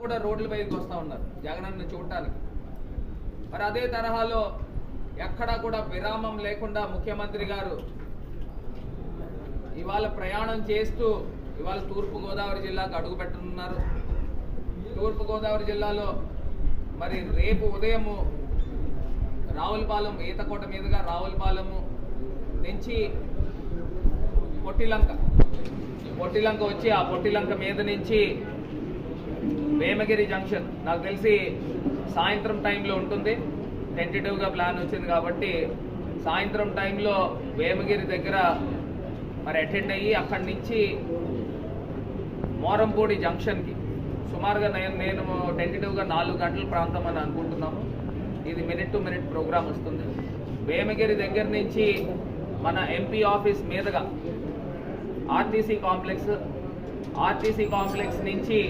కూడా రోడ్ల పైకి వస్తూ ఉన్నారు జగనన్న చూడటానికి. మరి అదే తరహాలో ఎక్కడా కూడా విరామం లేకుండా ముఖ్యమంత్రి గారు ఇవాళ ప్రయాణం చేస్తూ ఇవాళ తూర్పుగోదావరి జిల్లాకు అడుగుపెట్టనున్నారు తూర్పుగోదావరి జిల్లాలో మరి రేపు ఉదయము రావులపాలెం ఈతకోట మీదుగా రావులపాలెము నుంచి పొట్టిలంక పొట్టిలంక వచ్చి ఆ పొట్టిలంక మీద నుంచి వేమగిరి జంక్షన్. నాకు తెలిసి సాయంత్రం టైంలో ఉంటుంది. టెంటేటివ్గా ప్లాన్ వచ్చింది కాబట్టి సాయంత్రం టైంలో వేమగిరి దగ్గర మరి అటెండ్ అయ్యి అక్కడి నుంచి మోరంపూడి జంక్షన్కి. సుమారుగా నేను నేను టెంటేటివ్గా నాలుగు గంటల ప్రాంతం అని అనుకుంటున్నాము. ఇది మినిట్ టు మినిట్ ప్రోగ్రామ్ వస్తుంది. వేమగిరి దగ్గర నుంచి మన ఎంపీ ఆఫీస్ మీదుగా ఆర్టీసీ కాంప్లెక్స్ ఆర్టీసీ కాంప్లెక్స్ నుంచి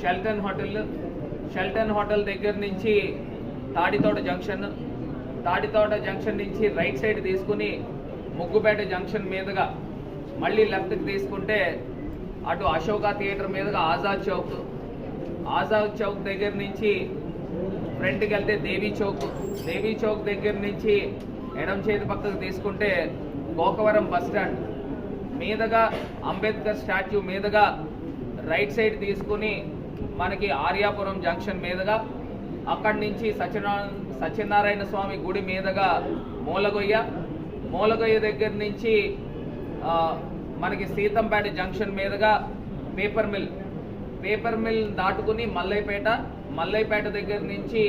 షెల్టన్ హోటల్ షెల్టన్ హోటల్ దగ్గర నుంచి తాడితోట జంక్షన్ తాడితోట జంక్షన్ నుంచి రైట్ సైడ్ తీసుకుని ముగ్గుపేట జంక్షన్ మీదుగా మళ్ళీ లెఫ్ట్కి తీసుకుంటే అటు అశోక థియేటర్ మీదుగా ఆజాద్ చౌక్. ఆజాద్ చౌక్ దగ్గర నుంచి ఫ్రంట్కి వెళ్తే దేవీ చౌక్. దేవీ చౌక్ దగ్గర నుంచి ఎడం చేతి పక్కకు తీసుకుంటే గోకవరం బస్ స్టాండ్. మీదుగా అంబేద్కర్ స్టాచ్యూ మీదుగా రైట్ సైడ్ తీసుకుని మనకి ఆర్యాపురం జంక్షన్ మీదుగా అక్కడి నుంచి సత్యనారాయణ సత్యనారాయణ స్వామి గుడి మీదుగా మూలగొయ్య. మూలగొయ్య దగ్గర నుంచి మనకి సీతంపేట జంక్షన్ మీదుగా పేపర్ మిల్. పేపర్ మిల్ దాటుకుని మల్లైపేట మల్లైపేట దగ్గర నుంచి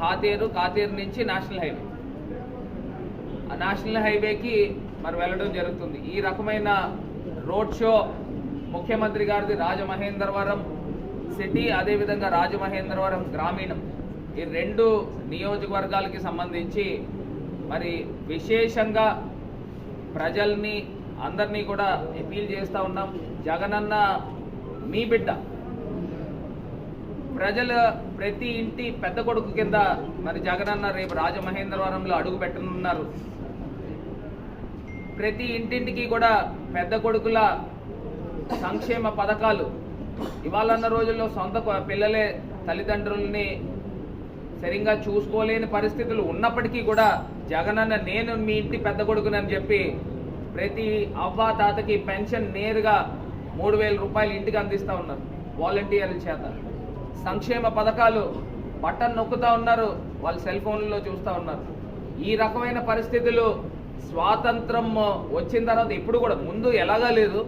కాతేరు కాతేరు నుంచి నేషనల్ హైవే. ఆ నేషనల్ హైవేకి మరి వెళ్ళడం జరుగుతుంది. ఈ రకమైన రోడ్ షో ముఖ్యమంత్రి గారిది రాజమహేంద్రవరం సిటీ అదేవిధంగా రాజమహేంద్రవరం గ్రామీణం. ఈ రెండు నియోజకవర్గాలకి సంబంధించి మరి విశేషంగా ప్రజల్ని అందరినీ కూడా అపీల్ చేస్తూ ఉన్నాం. జగనన్న మీ బిడ్డ. ప్రజల ప్రతి ఇంటి పెద్ద కొడుకు కింద మరి జగనన్న రేపు రాజమహేంద్రవరంలో అడుగు పెట్టనున్నారు. ప్రతి ఇంటింటికి కూడా పెద్ద కొడుకుల సంక్షేమ పథకాలు ఇవాళన్న రోజుల్లో సొంత పిల్లలే తల్లిదండ్రుల్ని సరిగ్గా చూసుకోలేని పరిస్థితులు ఉన్నప్పటికీ కూడా జగనన్న నేను మీ ఇంటి పెద్ద కొడుకునని చెప్పి ప్రతి అవ్వ తాతకి పెన్షన్ నేరుగా మూడు వేల రూపాయలు ఇంటికి అందిస్తూ ఉన్నారు. వాలంటీర్ల చేత. సంక్షేమ పథకాలు బటన్ నొక్కుతా ఉన్నారు. వాళ్ళు సెల్ ఫోన్లలో చూస్తూ ఉన్నారు. ఈ రకమైన పరిస్థితులు స్వాతంత్రం వచ్చిన తర్వాత ఇప్పుడు కూడా ముందు ఎలాగా లేదు.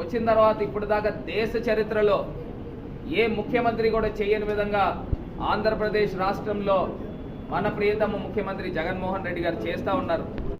వచ్చిన తర్వాత ఇప్పుడు దాకా దేశ చరిత్రలో ఏ ముఖ్యమంత్రి కూడా చేయని విధంగా ఆంధ్రప్రదేశ్ రాష్ట్రంలో మన ప్రియతమ ముఖ్యమంత్రి జగన్మోహన్ రెడ్డి గారు చేస్తూ ఉన్నారు.